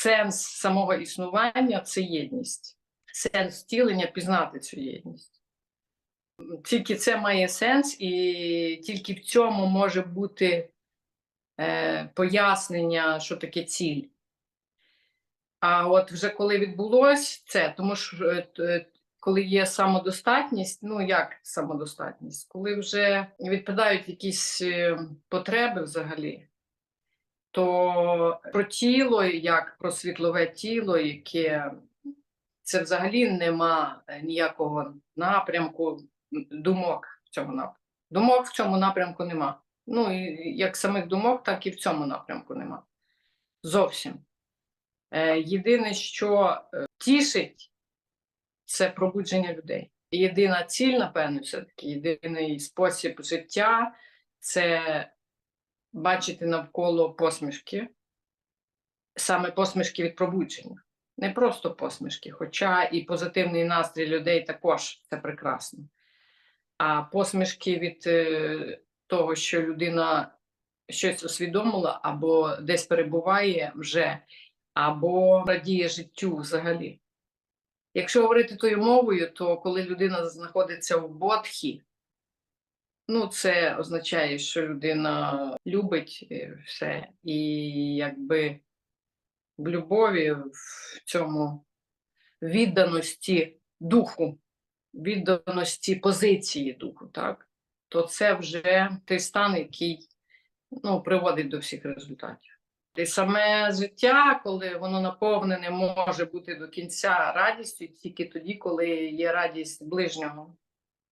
сенс самого існування це єдність. Сенс втілення пізнати цю єдність. Тільки це має сенс, і тільки в цьому може бути е, пояснення, що таке ціль. А от вже коли відбулось це, тому що е, коли є самодостатність, ну як самодостатність, коли вже відпадають якісь е, потреби взагалі, то про тіло, як про світлове тіло, яке це взагалі нема ніякого напрямку думок в цьому напрямку. Думок в цьому напрямку нема. Ну і як самих думок, так і в цьому напрямку нема. Зовсім. Е, Єдине, що е, тішить, це пробудження людей. Єдина ціль, напевно, все-таки єдиний спосіб життя це бачити навколо посмішки, саме посмішки від пробудження. Не просто посмішки, хоча і позитивний настрій людей також це прекрасно. А посмішки від е, того, що людина щось усвідомила або десь перебуває вже, або радіє життю взагалі. Якщо говорити тою мовою, то коли людина знаходиться в бодхі, ну це означає, що людина любить е, все, і якби в любові, в цьому відданості духу, відданості позиції духу, так, то це вже той стан, який ну, приводить до всіх результатів. І саме життя, коли воно наповнене, може бути до кінця радістю тільки тоді, коли є радість ближнього,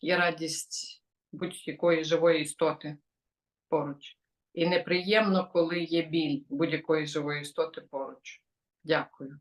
є радість будь-якої живої істоти поруч. І неприємно, коли є біль будь-якої живої істоти поруч. Дякую.